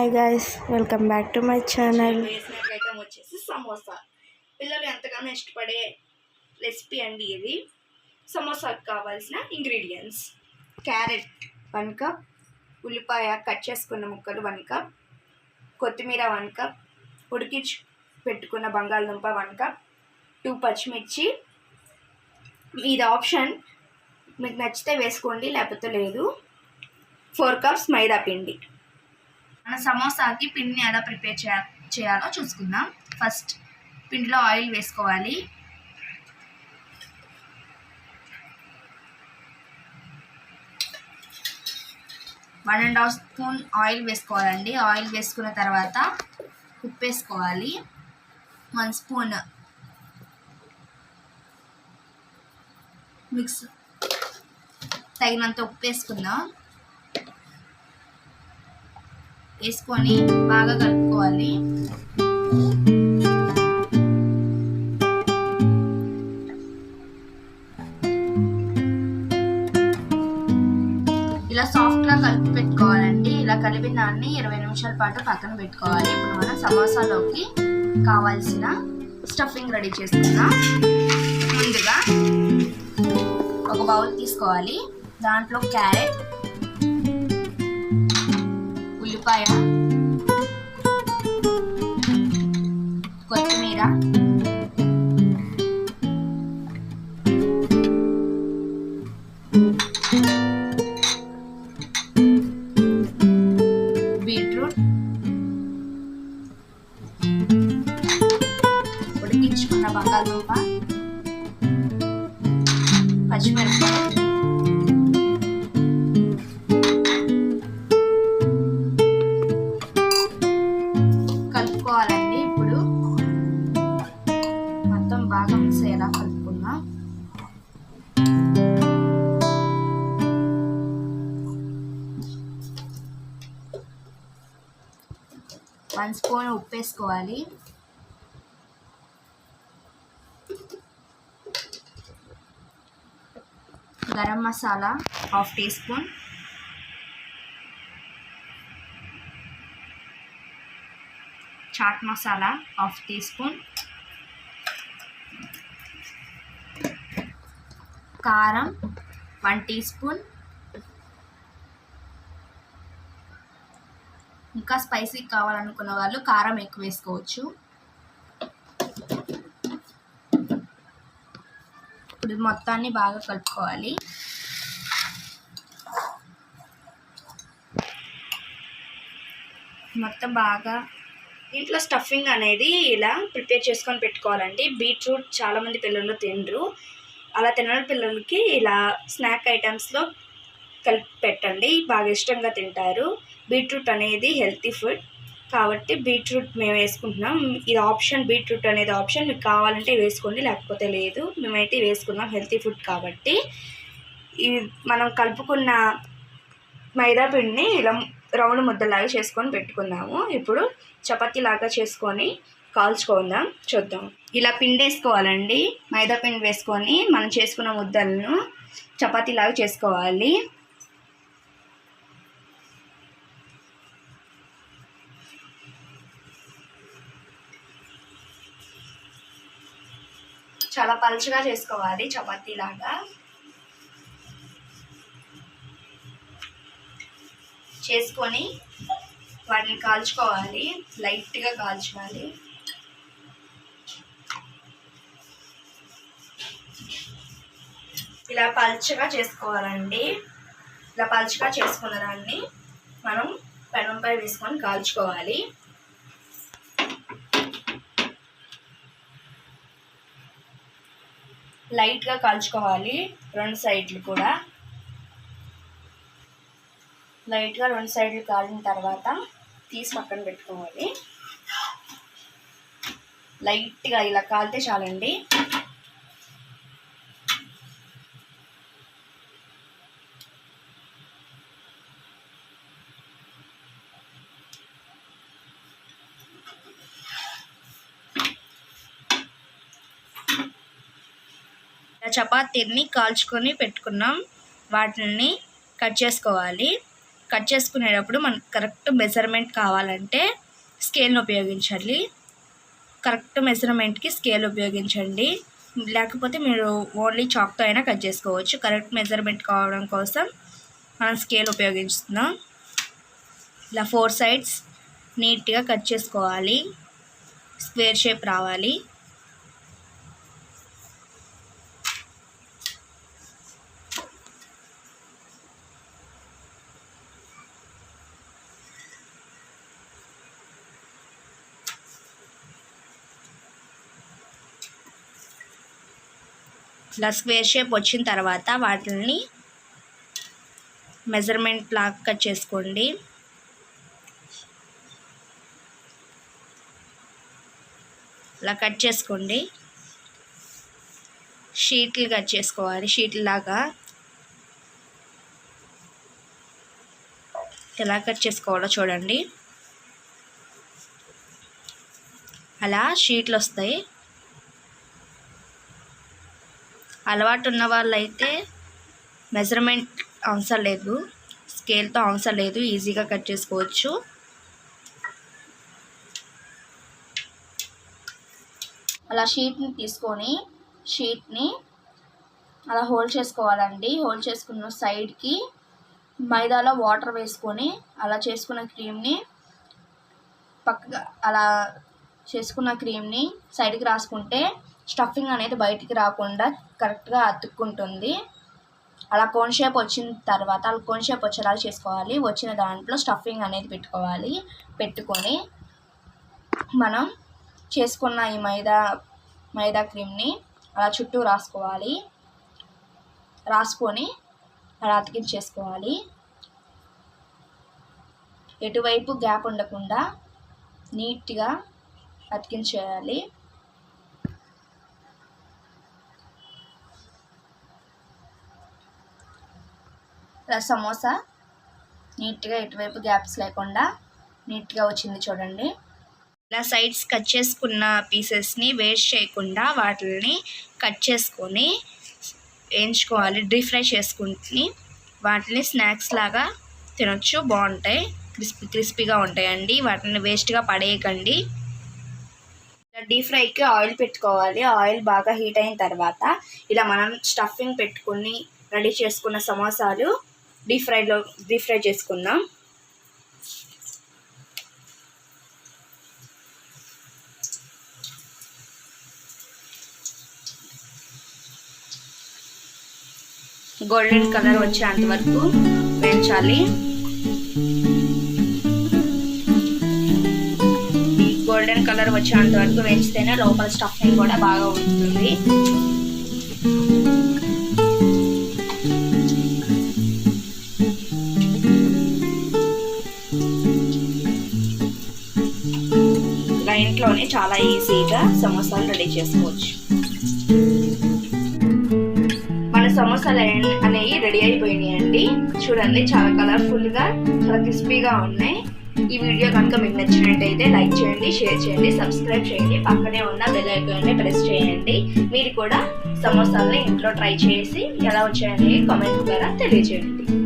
Hi guys welcome back to my channel item వచ్చేసి సమోసా. పిల్లలు ఎంతగానో ఇష్టపడే రెసిపీ అండి ఇది. సమోసాకు కావాల్సిన ఇంగ్రీడియంట్స్ క్యారెట్ వన్ కప్ ఉల్లిపాయ కట్ చేసుకున్న ముక్కలు వన్ కప్ కొత్తిమీర వన్ కప్ ఉడికించి పెట్టుకున్న బంగాళదుంప వన్ కప్ టూ పచ్చిమిర్చి. ఇది ఆప్షన్ మీకు నచ్చితే వేసుకోండి లేకపోతే లేదు. ఫోర్ కప్స్ మైదా పిండి. మన సమోసాకి పిండిని ఎలా ప్రిపేర్ చేయ చేయాలో చూసుకుందాం. ఫస్ట్ పిండిలో ఆయిల్ వేసుకోవాలి. One and half spoon oil వేసుకోవాలండి. ఆయిల్ వేసుకున్న తర్వాత ఉప్పు వేసుకోవాలి వన్ స్పూన్ మిక్స్ తగినంత ఉప్పు వేసుకుందాం వేసుకొని బాగా కలుపుకోవాలి. ఇలా సాఫ్ట్గా కలిపి పెట్టుకోవాలండి. ఇలా కలిపిన దాన్ని ఇరవై నిమిషాల పాటు పక్కన పెట్టుకోవాలి. ఇప్పుడు మనం సమోసాలోకి కావాల్సిన స్టఫింగ్ రెడీ చేసుకుందాం ముందుగా ఒక బౌల్ తీసుకోవాలి. దాంట్లో క్యారెట్ కొత్తిమీర. బీట్రూట్. ఉడికించుకున్న బంగాళదుంప. పచ్చిమిరపకాయ వన్ స్పూన్ ఉప్పు వేసుకోవాలి garam masala half teaspoon chaat masala half teaspoon కారం వన్ టీ స్పూన్ ఇంకా స్పైసీ కావాలనుకున్న వాళ్ళు కారం ఎక్కువ వేసుకోవచ్చు. ఇప్పుడు మొత్తాన్ని బాగా కలుపుకోవాలి. మొత్తం బాగా ఇంట్లో స్టఫింగ్ అనేది ఇలా ప్రిపేర్ చేసుకొని పెట్టుకోవాలండి. బీట్రూట్ చాలామంది పిల్లలు తినరు. అలా తినని పిల్లలకి ఇలా స్నాక్ ఐటమ్స్లో కలిపి పెట్టండి బాగా ఇష్టంగా తింటారు. బీట్రూట్ అనేది హెల్తీ ఫుడ్. కాబట్టి బీట్రూట్ మేము వేసుకుంటున్నాం. ఇది ఆప్షన్ బీట్రూట్ అనేది ఆప్షన్. మీకు కావాలంటే వేసుకోండి లేకపోతే లేదు. మేమైతే వేసుకున్నాం హెల్తీ ఫుడ్ కాబట్టి. ఇది మనం కలుపుకున్న మైదా పిండిని ఇలా రౌండ్ ముద్దలాగా చేసుకొని పెట్టుకుందాము. ఇప్పుడు చపాతీ లాగా చేసుకొని కాల్చుకుందాం. చూద్దాం. ఇలా పిండి వేసుకోవాలండి. మైదా పిండి వేసుకొని మనం చేసుకున్న ముద్దలను చపాతీలాగా చేసుకోవాలి. చాలా పలుచగా చేసుకోవాలి చపాతీ లాగా. చేసుకొని వాటిని కాల్చుకోవాలి లైట్గా కాల్చుకోవాలి. ఇలా పల్చగా చేసుకోవాలండి. ఇలా పలుచగా చేసుకున్న దాన్ని మనం పెనంపై వేసుకొని కాల్చుకోవాలి. లైట్గా కాల్చుకోవాలి రెండు సైడ్లు కూడా. లైట్గా రెండు సైడ్లు కాలిన తర్వాత తీసి పక్కన పెట్టుకోవాలి. లైట్గా ఇలా కాలితే చాలండి. చపాతీని కాల్చుకొని పెట్టుకున్నాం. వాటిని కట్ చేసుకోవాలి. కట్ చేసుకునేటప్పుడు మనకు కరెక్ట్ మెజర్మెంట్ కావాలంటే స్కేల్ని ఉపయోగించాలి కరెక్ట్ మెజర్మెంట్కి స్కేల్ ఉపయోగించండి. లేకపోతే మీరు ఓన్లీ చాక్తో అయినా కట్ చేసుకోవచ్చు. కరెక్ట్ మెజర్మెంట్ కావడం కోసం మనం స్కేల్ ఉపయోగిస్తున్నాం. ఇలా ఫోర్ సైడ్స్ నీట్గా కట్ చేసుకోవాలి. స్క్వేర్ షేప్ రావాలి. ఇలా స్క్వేర్ షేప్ వచ్చిన తర్వాత వాటిని మెజర్మెంట్ లాగా కట్ చేసుకోండి. ఇలా కట్ చేసుకోండి. షీట్లు కట్ చేసుకోవాలి. షీట్లు లాగా ఎలా కట్ చేసుకోవాలో చూడండి. అలా షీట్లు వస్తాయి. అలవాటు ఉన్న వాళ్ళైతే మెజర్మెంట్ అవసరం లేదు. స్కేల్తో అవసరం లేదు. ఈజీగా కట్ చేసుకోవచ్చు. అలా షీట్ని తీసుకొని షీట్ని అలా హోల్డ్ చేసుకోవాలండి. హోల్డ్ చేసుకున్న సైడ్కి మైదాలో వాటర్ వేసుకొని అలా చేసుకున్న క్రీమ్ని పక్కగా అలా చేసుకున్న క్రీమ్ని సైడ్కి రాసుకుంటే స్టఫింగ్ అనేది బయటికి రాకుండా కరెక్ట్గా అతుక్కుంటుంది. అలా కోన్ షేప్ వచ్చిన తర్వాత అలా కోన్ షేప్ వచ్చేలా చేసుకోవాలి. వచ్చిన దాంట్లో స్టఫింగ్ అనేది పెట్టుకోవాలి. పెట్టుకొని మనం చేసుకున్న ఈ మైదా మైదా క్రీమ్ని అలా చుట్టూ రాసుకోవాలి. రాసుకొని అలా అతికించేసుకోవాలి. ఎటువైపు గ్యాప్ ఉండకుండా నీట్గా అతికించేయాలి. సమోసా. నీట్గా ఎటువైపు గ్యాప్స్ లేకుండా నీట్గా వచ్చింది చూడండి. ఇలా సైడ్స్ కట్ చేసుకున్న పీసెస్ని వేస్ట్ చేయకుండా వాటిని కట్ చేసుకొని వేయించుకోవాలి. డీప్ ఫ్రై చేసుకుని వాటిని స్నాక్స్ లాగా తినొచ్చు. బాగుంటాయి క్రిస్పీ క్రిస్పీగా ఉంటాయండి. వాటిని వేస్ట్గా పడేయకండి. డీప్ ఫ్రైకి ఆయిల్ పెట్టుకోవాలి. ఆయిల్ బాగా హీట్ అయిన తర్వాత ఇలా మనం స్టఫింగ్ పెట్టుకుని రెడీ చేసుకున్న సమోసాలు డీప్ ఫ్రైలో డీప్ ఫ్రై చేసుకుందాం. గోల్డెన్ కలర్ వచ్చేంత వరకు వేయించాలి. గోల్డెన్ కలర్ వచ్చేంత వరకు వేయించితేనే లోపల స్టఫింగ్ కూడా బాగా ఉంటుంది చాలా ఈజీగా సమోసాలు రెడీ చేసుకోవచ్చు. మన సమోసాలు అనేవి రెడీ అయిపోయినాయి అండి. చూడండి చాలా కలర్ఫుల్గా చాలా క్రిస్పీగా ఉన్నాయి. ఈ వీడియో కనుక మీకు నచ్చినట్టయితే లైక్ చేయండి షేర్ చేయండి సబ్స్క్రైబ్ చేయండి. పక్కనే ఉన్న బెల్ ఐకాన్ని ప్రెస్ చేయండి. మీరు కూడా సమోసాలని ఇంట్లో ట్రై చేసి ఎలా వచ్చాయని కామెంట్ ద్వారా తెలియజేయండి.